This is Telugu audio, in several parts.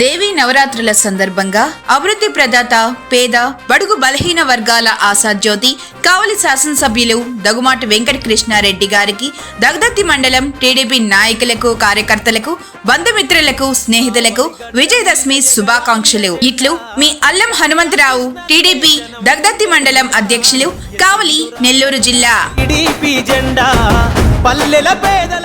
దేవీ నవరాత్రుల సందర్భంగా అభివృద్ధి ప్రదాత పేద బడుగు బలహీన వర్గాల ఆశాజ్యోతి కావలి శాసనసభ్యులు దగుమాటి వెంకట కృష్ణారెడ్డి గారికి దగదత్తి మండలం టీడీపీ నాయకులకు కార్యకర్తలకు బంధుమిత్రులకు స్నేహితులకు విజయదశమి శుభాకాంక్షలు. ఇట్లు మీ అల్లం హనుమంతరావు టీడీపీ దగదత్తి మండలం అధ్యక్షులు కావలి నెల్లూరు జిల్లా. టీడీపీ జెండా పల్లెల పేదల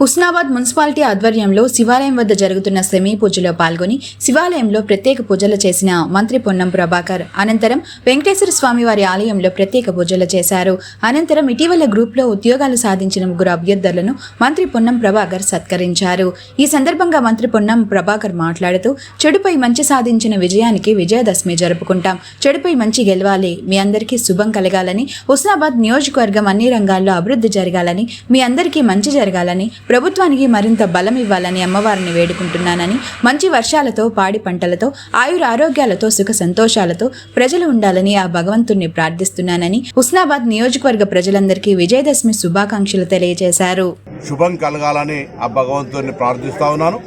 హుస్నాబాద్ మున్సిపాలిటీ ఆధ్వర్యంలో శివాలయం వద్ద జరుగుతున్న సెమీ పూజలో పాల్గొని శివాలయంలో ప్రత్యేక పూజలు చేసిన మంత్రి పొన్నం ప్రభాకర్ అనంతరం వెంకటేశ్వర స్వామి వారి ఆలయంలో ప్రత్యేక పూజలు చేశారు. అనంతరం ఇటీవల గ్రూప్లో ఉద్యోగాలు సాధించిన ముగ్గురు అభ్యర్థులను మంత్రి పొన్నం ప్రభాకర్ సత్కరించారు. ఈ సందర్భంగా మంత్రి పొన్నం ప్రభాకర్ మాట్లాడుతూ చెడుపై మంచి సాధించిన విజయానికి విజయదశమి జరుపుకుంటాం. చెడుపై మంచి గెలవాలి. మీ అందరికీ శుభం కలగాలని హుస్నాబాద్ నియోజకవర్గం అన్ని రంగాల్లో అభివృద్ధి జరగాలని మీ అందరికీ మంచి జరగాలని ప్రభుత్వానికి మరింత బలం ఇవ్వాలని అమ్మవారిని వేడుకుంటున్నానని మంచి వర్షాలతో పాడి పంటలతో ఆయుర ఆరోగ్యాలతో సుఖ సంతోషాలతో ప్రజలు ఉండాలని ఆ భగవంతుణ్ణి ప్రార్థిస్తున్నానని హుస్నాబాద్ నియోజకవర్గ ప్రజలందరికీ విజయదశమి శుభాకాంక్షలు తెలియజేశారు. శుభం కలగాలని ఆ భగవంతుని ప్రార్థిస్తా ఉన్నాను.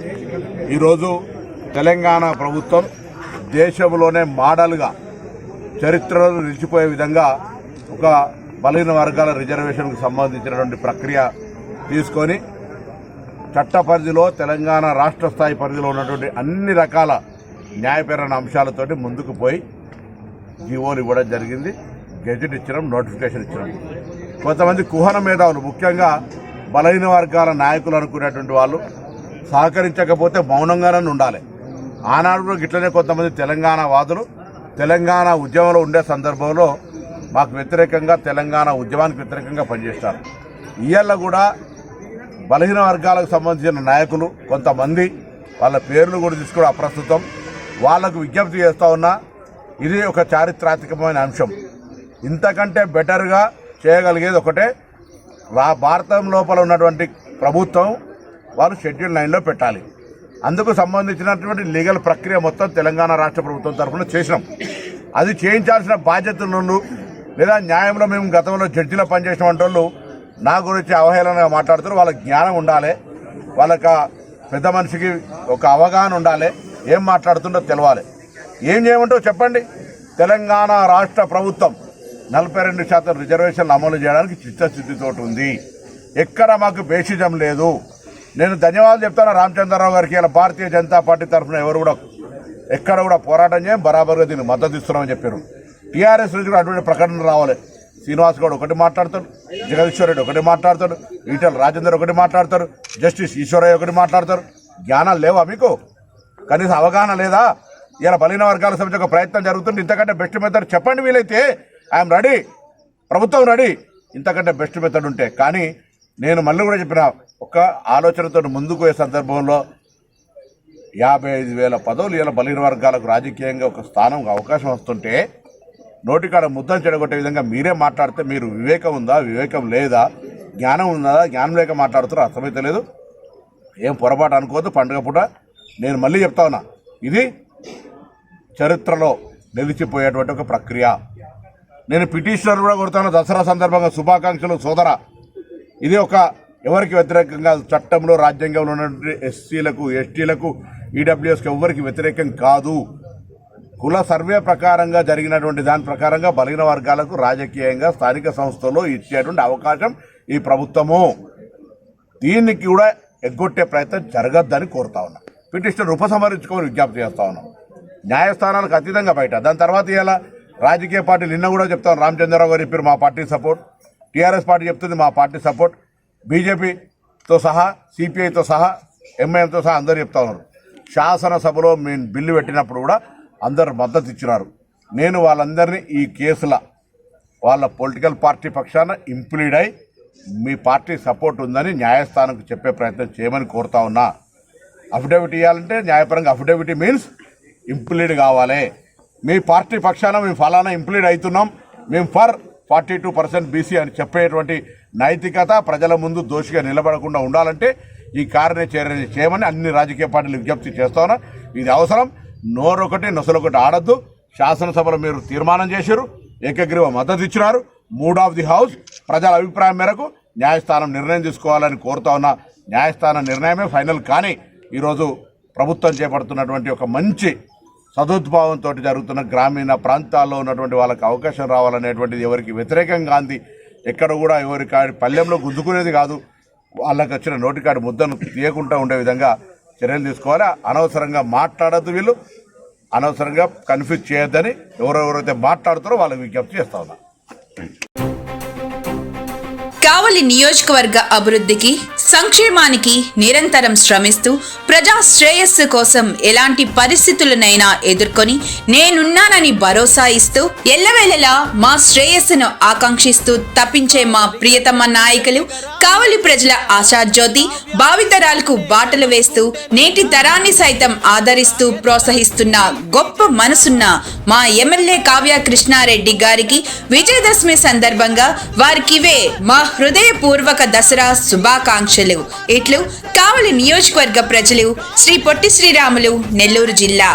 ఈరోజు తెలంగాణ ప్రభుత్వం దేశంలోనే మోడల్గా చరిత్రలో నిలిచిపోయే విధంగా ఒక బలహీన వర్గాల రిజర్వేషన్కు సంబంధించినటువంటి ప్రక్రియ తీసుకొని చట్ట పరిధిలో తెలంగాణ రాష్ట్ర స్థాయి పరిధిలో ఉన్నటువంటి అన్ని రకాల న్యాయపరణ అంశాలతోటి ముందుకు పోయి జీవోలు ఇవ్వడం జరిగింది. గెజెట్ ఇచ్చడం నోటిఫికేషన్ ఇచ్చడం కొంతమంది కుహన మేధావులు ముఖ్యంగా బలహీన వర్గాల నాయకులు అనుకునేటువంటి వాళ్ళు సహకరించకపోతే మౌనంగానే ఉండాలి. ఆనాడు కూడా గిట్లనే కొంతమంది తెలంగాణ వాదులు తెలంగాణ ఉద్యమంలో ఉండే సందర్భంలో మాకు వ్యతిరేకంగా తెలంగాణ ఉద్యమానికి వ్యతిరేకంగా పనిచేస్తారు. ఇవాళ కూడా బలహీన వర్గాలకు సంబంధించిన నాయకులు కొంతమంది వాళ్ళ పేర్లు కూడా తీసుకోవడం అప్రస్తుతం వాళ్ళకు విజ్ఞప్తి చేస్తూ ఉన్నా ఇది ఒక చారిత్రాత్మకమైన అంశం. ఇంతకంటే బెటర్గా చేయగలిగేది ఒకటే రా భారతం లోపల ఉన్నటువంటి ప్రభుత్వం వాళ్ళు షెడ్యూల్ నైన్లో పెట్టాలి. అందుకు సంబంధించినటువంటి లీగల్ ప్రక్రియ మొత్తం తెలంగాణ రాష్ట్ర ప్రభుత్వం తరఫున చేసినాం. అది చేయించాల్సిన బాధ్యతలు లేదా న్యాయంలో మేము గతంలో జడ్జిలో పనిచేసిన వాళ్ళు నా గురించి అవహేళనగా మాట్లాడుతారు వాళ్ళకి జ్ఞానం ఉండాలి. వాళ్ళకి పెద్ద మనిషికి ఒక అవగాహన ఉండాలి. ఏం మాట్లాడుతుండో తెలవాలి. ఏం చేయమంటావు చెప్పండి. తెలంగాణ రాష్ట్ర ప్రభుత్వం నలభై రెండు శాతం రిజర్వేషన్లు అమలు చేయడానికి చిత్తశుద్ధితో ఉంది. ఎక్కడ మాకు బేసిజం లేదు. నేను ధన్యవాదాలు చెప్తాను రామచంద్రరావు గారికి. ఇలా భారతీయ జనతా పార్టీ తరఫున ఎవరు కూడా ఎక్కడ కూడా పోరాటం చేయం. బరాబర్గా దీనికి మద్దతు ఇస్తున్నామని చెప్పారు. టీఆర్ఎస్ నుంచి కూడా అటువంటి ప్రకటన రావాలి. శ్రీనివాస్ గౌడ్ ఒకటి మాట్లాడతాడు జగదీశ్వర్ రెడ్డి ఒకటి మాట్లాడతాడు ఈటల రాజేందర్ ఒకటి మాట్లాడతారు జస్టిస్ ఈశ్వరయ్య ఒకటి మాట్లాడతారు జ్ఞానాలు లేవా మీకు? కనీసం అవగాహన లేదా? ఇలా బలిన వర్గాల సంబంధించి ఒక ప్రయత్నం జరుగుతుంది. ఇంతకంటే బెస్ట్ మెథడ్ చెప్పండి వీలైతే. ఐఎమ్ రెడీ ప్రభుత్వం రెడీ ఇంతకంటే బెస్ట్ మెథడ్ ఉంటే. కానీ నేను మళ్ళీ కూడా చెప్పిన ఒక ఆలోచనతో ముందుకు పోయే సందర్భంలో యాభై ఐదు వేల పదవులు ఇలా బలిన వర్గాలకు రాజకీయంగా ఒక స్థానం అవకాశం వస్తుంటే నోటికాడ ముద్దం చెడగొట్టే విధంగా మీరే మాట్లాడితే మీరు వివేకం ఉందా వివేకం లేదా జ్ఞానం ఉందా జ్ఞానం లేక మాట్లాడుతారో అర్థమైతే లేదు. ఏం పొరపాటు అనుకోవద్దు పండుగ పూట. నేను మళ్ళీ చెప్తా ఉన్నా ఇది చరిత్రలో నిలిచిపోయేటువంటి ఒక ప్రక్రియ. నేను పిటిషనర్ కూడా కొడతాను దసరా సందర్భంగా శుభాకాంక్షలు సోదర. ఇది ఒక ఎవరికి వ్యతిరేకంగా చట్టంలో రాజ్యాంగంలో ఉన్నటువంటి ఎస్సీలకు ఎస్టీలకు ఈడబ్ల్యూఎస్కి ఎవరికి వ్యతిరేకం కాదు. కుల సర్వే ప్రకారంగా జరిగినటువంటి దాని ప్రకారంగా బలిగిన వర్గాలకు రాజకీయంగా స్థానిక సంస్థలు ఇచ్చేటువంటి అవకాశం ఈ ప్రభుత్వము. దీనికి కూడా ఎగ్గొట్టే ప్రయత్నం జరగద్దని కోరుతా ఉన్నా. పిటిషన్ ఉపసంహరించుకొని విజ్ఞప్తి చేస్తా ఉన్నాం. న్యాయస్థానాలకు అతీతంగా బయట. దాని తర్వాత ఇలా రాజకీయ పార్టీలు నిన్న కూడా చెప్తాను. రామచంద్రరావు గారు చెప్పారు మా పార్టీ సపోర్ట్. టీఆర్ఎస్ పార్టీ చెప్తుంది మా పార్టీ సపోర్ట్. బీజేపీతో సహా సిపిఐతో సహా ఎంఐఎంతో సహా అందరూ చెప్తా ఉన్నారు. శాసనసభలో మేము బిల్లు పెట్టినప్పుడు కూడా అందరు మద్దతు ఇచ్చినారు. నేను వాళ్ళందరినీ ఈ కేసుల వాళ్ళ పొలిటికల్ పార్టీ పక్షాన ఇంప్లీడ్ అయి మీ పార్టీ సపోర్ట్ ఉందని న్యాయస్థానంకు చెప్పే ప్రయత్నం చేయమని కోరుతా ఉన్నా. అఫిడవిట్ ఇవ్వాలంటే న్యాయపరంగా అఫిడవిట్ మీన్స్ ఇంప్లీడ్ కావాలి. మీ పార్టీ పక్షాన మేము ఫలానా ఇంప్లీడ్ అవుతున్నాం. మేము for forty two percent BC అని చెప్పేటువంటి నైతికత ప్రజల ముందు దోషిగా నిలబడకుండా ఉండాలంటే ఈ కార్య చేయమని అన్ని రాజకీయ పార్టీలు విజ్ఞప్తి చేస్తా ఇది అవసరం. నోరొకటి నొసలొకటి ఆడద్దు. శాసనసభలో మీరు తీర్మానం చేశారు. ఏకగ్రీవ మద్దతు ఇచ్చినారు. Mood of the house. ప్రజల అభిప్రాయం మేరకు న్యాయస్థానం నిర్ణయం తీసుకోవాలని కోరుతా ఉన్న న్యాయస్థానం నిర్ణయమే ఫైనల్. కానీ ఈరోజు ప్రభుత్వం చేపడుతున్నటువంటి ఒక మంచి సదుద్భావంతో జరుగుతున్న గ్రామీణ ప్రాంతాల్లో ఉన్నటువంటి వాళ్ళకి అవకాశం రావాలనేటువంటిది ఎవరికి వ్యతిరేకంగా అంది ఎక్కడ కూడా ఎవరి పల్లెంలో గుద్దుకునేది కాదు. వాళ్ళకి వచ్చిన నోటికాడి ముద్దను తీయకుండా ఉండే విధంగా చర్యలు తీసుకోవాలి. అనవసరంగా మాట్లాడద్దు వీళ్ళు. అనవసరంగా కన్ఫ్యూజ్ చేయొద్దని ఎవరెవరైతే మాట్లాడుతారో వాళ్ళకి విజ్ఞప్తి చేస్తా ఉన్నా. కావలి నియోజకవర్గ అభివృద్ధికి సంక్షేమానికి నిరంతరం శ్రమిస్తూ ప్రజా శ్రేయస్సు కోసం ఎలాంటి పరిస్థితులనైనా ఎదుర్కొని నేనున్నానని భరోసా ఇస్తూ ఎల్లవేళలా మా శ్రేయస్సును ఆకాంక్షిస్తూ తప్పించే మా ప్రియతమ నాయకులు కావలి ప్రజల ఆశాజ్యోతి భావితరాలకు బాటలు వేస్తూ నేటి తరాన్ని సైతం ఆదరిస్తూ ప్రోత్సహిస్తున్న గొప్ప మనసున్న మా ఎమ్మెల్యే కావ్య కృష్ణారెడ్డి గారికి విజయదశమి సందర్భంగా వారికివే మా హృదయపూర్వక దసరా శుభాకాంక్షలు. ఇట్లు కావలి నియోజకవర్గ ప్రజలు శ్రీ పొట్టి శ్రీరాములు నెల్లూరు జిల్లా.